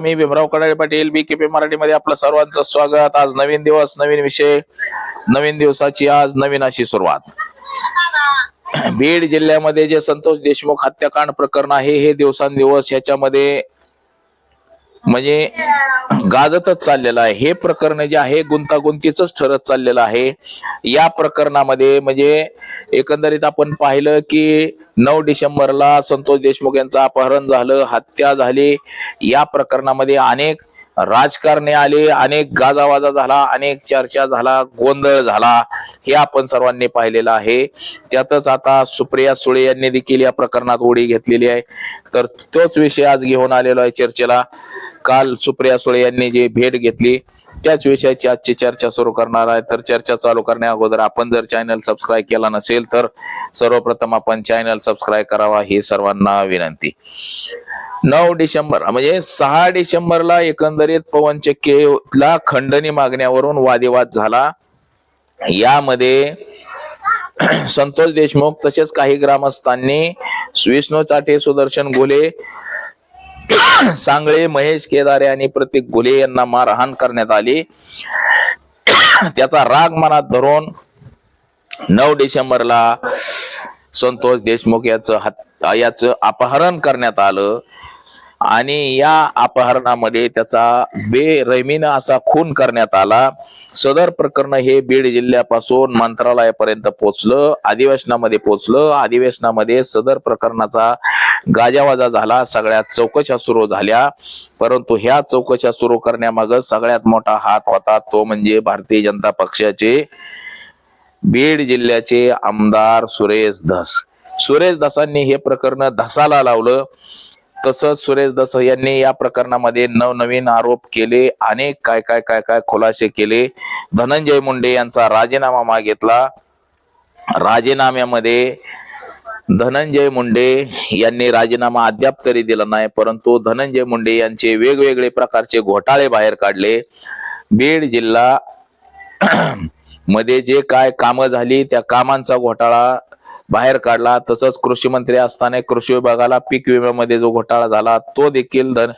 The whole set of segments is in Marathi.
मी Bhimrao Kadale Patil B K P मराठीमध्ये आपलं सर्वांचं स्वागत. आज नवीन दिवस नवीन विषय नवीन दिवसाची आज नवीन अशी सुरुवात. बीड जिल्ह्यामध्ये जे संतोष देशमुख हत्याकांड प्रकरण आहे हे दिवसांदिवस ह्याच्यामध्ये म्हणजे गाजतच चाललेलं आहे. हे प्रकरण जे आहे गुंतागुंतीच ठरत चाललेलं आहे. या प्रकरणामध्ये म्हणजे एकंदरीत आपण पाहिलं की नऊ डिसेंबरला संतोष देशमुख यांचं अपहरण झालं हत्या झाली. या प्रकरणामध्ये अनेक राजकारणी आले अनेक गाजावाजा झाला अनेक चर्चा झाला गोंधळ झाला. हे आपण सर्वांनी पाहिलेलं आहे. त्यातच आता सुप्रिया सुळे यांनी देखील या प्रकरणात उडी घेतलेली आहे. तर तोच विषय आज घेऊन आलेलो आहे चर्चेला. काल सुप्रिया सुळे यांनी जी भेट घेतली त्याच विषयाची आजची चर्चा सुरू करणार आहे. तर चर्चा चालू करण्या अगोदर आपण जर चॅनल सबस्क्राईब केला नसेल तर सर्वप्रथम आपण चॅनल सबस्क्राईब करावा ही सर्वांना विनंती. नऊ डिसेंबर म्हणजे सहा डिसेंबरला एकंदरीत पवन चक्कीला खंडणी मागण्यावरून वादिवाद झाला. यामध्ये संतोष देशमुख तसेच काही ग्रामस्थांनी विष्णू चाटे सुदर्शन गोले सांगळे महेश केदारे आणि प्रतीक गुले यांना मारहाण करण्यात आली. त्याचा राग मनात धरून नऊ डिसेंबरला संतोष देशमुख याच याच याचं अपहरण करण्यात आलं. आणि या अपहरणामध्ये त्याचा बेरहमीन असा खून करण्यात आला. सदर प्रकरण हे बीड जिल्ह्यापासून मंत्रालयापर्यंत पोहोचलं अधिवेशनामध्ये पोहोचलं अधिवेशनामध्ये सदर प्रकरणाचा गाजावाजा झाला सगळ्या चौकशा सुरू झाल्या. परंतु ह्या चौकशा सुरू करण्यामाग सगळ्यात मोठा हात होता तो म्हणजे भारतीय जनता पक्षाचे बीड जिल्ह्याचे आमदार सुरेश धस. सुरेश धसांनी हे प्रकरण धसाला लावलं. तसंच सुरेश दस यांनी या प्रकरणामध्ये नवनवीन आरोप केले अनेक काय काय काय काय खुलासे केले. धनंजय मुंडे यांचा राजीनामा मागितला. राजीनाम्यामध्ये धनंजय मुंडे यांनी राजीनामा अद्याप तरी दिला नाही परंतु धनंजय मुंडे यांचे वेगवेगळे प्रकारचे घोटाळे बाहेर काढले. बीड जिल्हा मध्ये जे काय कामं झाली त्या कामांचा घोटाळा बाहेर काढला. तसंच कृषी मंत्री असताना कृषी विभागाला पीक विम्यामध्ये जो घोटाळा झाला तो देखील धन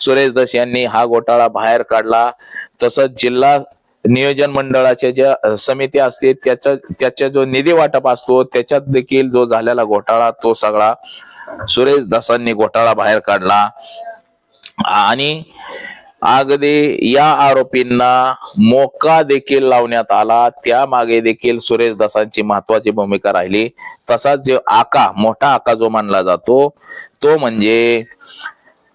सुरेश दस यांनी हा घोटाळा बाहेर काढला. तसंच जिल्हा नियोजन मंडळाच्या ज्या समिती असते त्याच्या त्याचा जो निधी वाटप असतो त्याच्यात देखील जो झालेला घोटाळा तो सगळा सुरेश दासांनी घोटाळा बाहेर काढला. आणि अगदी या आरोपींना मोका देखील लावण्यात आला. त्या मागे देखील सुरेश दासांची महत्वाची भूमिका राहिली. तसाच जो आका मोठा आका जो मानला जातो तो म्हणजे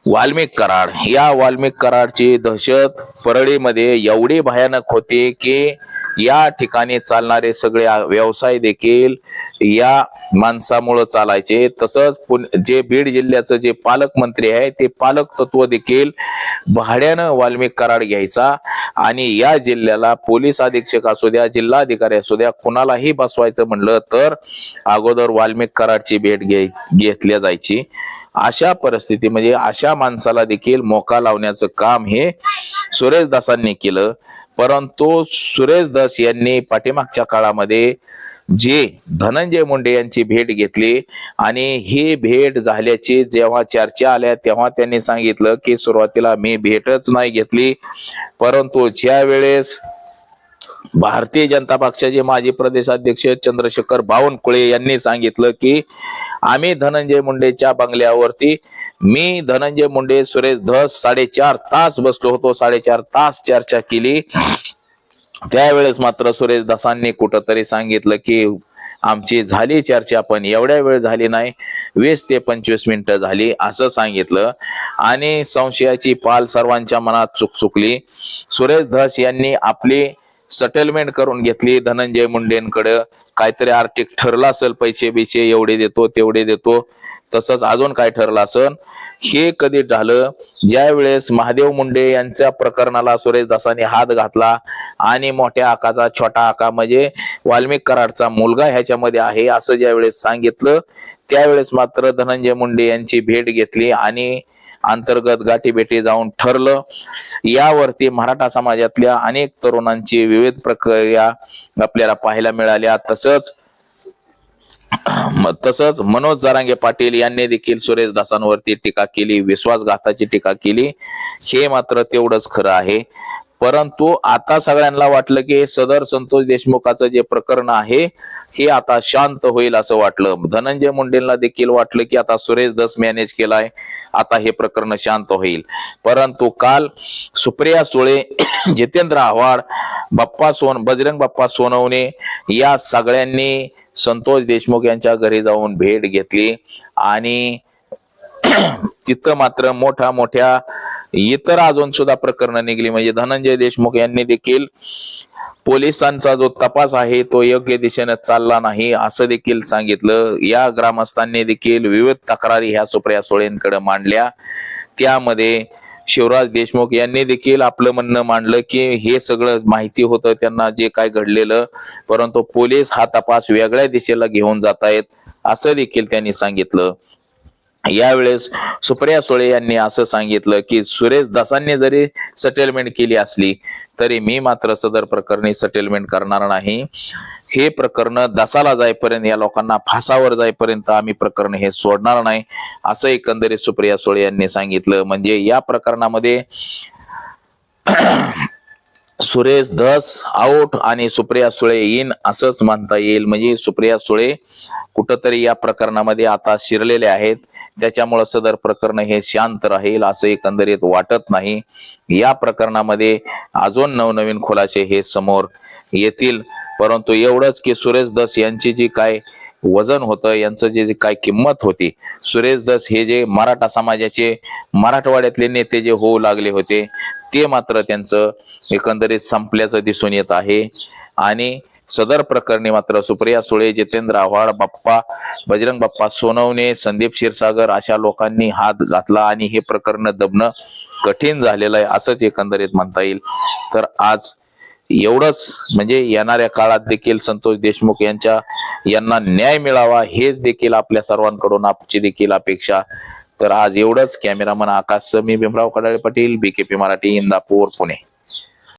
वाल्मिक कराड. या वाल्मिक कराडची दहशत परळीमध्ये एवढी भयानक होती की या ठिकाणी चालणारे सगळे व्यवसाय देखील या माणसामुळं चालायचे. तसंच जे बीड जिल्ह्याचं जे पालकमंत्री आहे ते पालक तत्व देखील भाड्यानं वाल्मिक कराड घ्यायचा आणि या जिल्ह्याला पोलीस अधीक्षक असू द्या जिल्हाधिकारी असू द्या कुणालाही बसवायचं म्हणलं तर अगोदर वाल्मिक कराडची भेट घे घेतल्या जायची. अशा परिस्थितीमध्ये म्हणजे अशा माणसाला देखील मोका लावण्याचं काम हे सुरेश दासांनी केलं. परंतु सुरेश दस यांनी पाठीमागच्या काळामध्ये जे धनंजय मुंडे यांची भेट घेतली आणि ही भेट झाल्याची जेव्हा चर्चा आल्या तेव्हा त्यांनी सांगितलं की सुरुवातीला मी भेटच नाही घेतली. परंतु ज्या वेळेस भारतीय जनता पक्षाचे माजी प्रदेशाध्यक्ष चंद्रशेखर बावनकुळे यांनी सांगितलं की आम्ही धनंजय मुंडेच्या बंगल्यावरती मी धनंजय मुंडे सुरेश धस साडेचार तास बसलो होतो साडेचार तास चर्चा केली. त्यावेळेस मात्र सुरेश दासांनी कुठंतरी सांगितलं की आमची झाली चर्चा पण एवढ्या वेळ झाली नाही. वीस ते पंचवीस मिनिटं झाली असं सांगितलं. आणि संशयाची पाल सर्वांच्या मनात चुकचुकली. सुरेश धस यांनी आपली सेटलमेंट करून घेतली. धनंजय मुंडेंकडे काहीतरी आर्थिक ठरलं असेल पैसे बिचे एवढे देतो तेवढे देतो. तसंच अजून काय ठरलं असेल? हे कधी झालं? ज्या वेळेस महादेव मुंडे यांच्या प्रकरणाला सुरेश दासांनी हात घातला आणि मोठ्या आकाचा छोटा आका म्हणजे वाल्मिक कराडचा मुलगा ह्याच्यामध्ये आहे असं ज्या वेळेस सांगितलं त्यावेळेस मात्र धनंजय मुंडे यांची भेट घेतली आणि अंतर्गत गाठीभेटी जाऊन ठरलं. यावरती मराठा समाजातल्या अनेक तरुणांची विविध प्रक्रिया आपल्याला पाहायला मिळाल्या. तसंच तसंच मनोज जरांगे पाटील यांनी देखील सुरेश दासांवरती टीका केली विश्वासघाताची टीका केली. हे मात्र तेवढंच खरं आहे. परंतु आता सगळ्यांना वाटलं की सदर संतोष देशमुखाचं जे प्रकरण आहे हे आता शांत होईल असं वाटलं. धनंजय मुंडेंना देखील वाटलं की आता सुरेश दस मॅनेज केलाय आता हे प्रकरण शांत होईल. परंतु काल सुप्रिया सुळे जितेंद्र आव्हाड बाप्पा सोन बजरंग बाप्पा सोनवणे या सगळ्यांनी संतोष देशमुख यांच्या घरी जाऊन भेट घेतली आणि तिथं मात्र मोठ्या मोठ्या इतर अजून सुद्धा प्रकरणं निघली. म्हणजे धनंजय देशमुख यांनी देखील पोलिसांचा जो तपास आहे तो योग्य दिशेने चालला नाही असं देखील सांगितलं. या ग्रामस्थांनी देखील विविध तक्रारी ह्या सुप्रिया सुळेंकडे मांडल्या. त्यामध्ये शिवराज देशमुख यांनी देखील आपलं म्हणणं मांडलं की हे सगळं माहिती होतं त्यांना जे काय घडलेलं. परंतु पोलीस हा तपास वेगळ्या दिशेला घेऊन जात आहेत असं देखील त्यांनी सांगितलं. यावेळेस सुप्रिया सुळे यांनी असं सांगितलं की सुरेश दासांनी जरी सेटलमेंट केली असली तरी मी मात्र सदर प्रकरणी सेटलमेंट करणार नाही. हे प्रकरण दसाला जाईपर्यंत या लोकांना फासावर जाईपर्यंत आम्ही प्रकरण हे सोडणार नाही असं एकंदरीत सुप्रिया सुळे यांनी सांगितलं. म्हणजे या प्रकरणामध्ये सुरेश धस आऊट आणि सुप्रिया सुळे इन असंच म्हणता येईल. म्हणजे सुप्रिया सुळे कुठंतरी या प्रकरणामध्ये आता शिरलेले आहेत. त्याच्यामुळं सदर प्रकरण हे शांत राहील असं एकंदरीत वाटत नाही. या प्रकरणामध्ये अजून नवनवीन खुलासे हे समोर येतील. परंतु एवढंच की सुरेश दस यांची जी काय वजन होतं यांचं जे जे काय किंमत होती सुरेश दस हे जे मराठा समाजाचे मराठवाड्यातले नेते जे होऊ लागले होते ते मात्र त्यांचं एकंदरीत संपल्याचं दिसून येत आहे. आणि सदर प्रकरणी मात्र सुप्रिया सुळे जितेंद्र आव्हाड बाप्पा बजरंग बाप्पा सोनवणे संदीप क्षीरसागर अशा लोकांनी हात घातला आणि हे प्रकरण दबणं कठीण झालेलं आहे असंच एकंदरीत म्हणता येईल. तर आज एवढंच म्हणजे येणाऱ्या काळात देखील संतोष देशमुख यांच्या यांना न्याय मिळावा हेच देखील आपल्या सर्वांकडून आपची देखील अपेक्षा तर आज एवढंच. कॅमेरामन आकाश मी भीमराव कडाळे पाटील बीकेपी मराठी इंदापूर पुणे.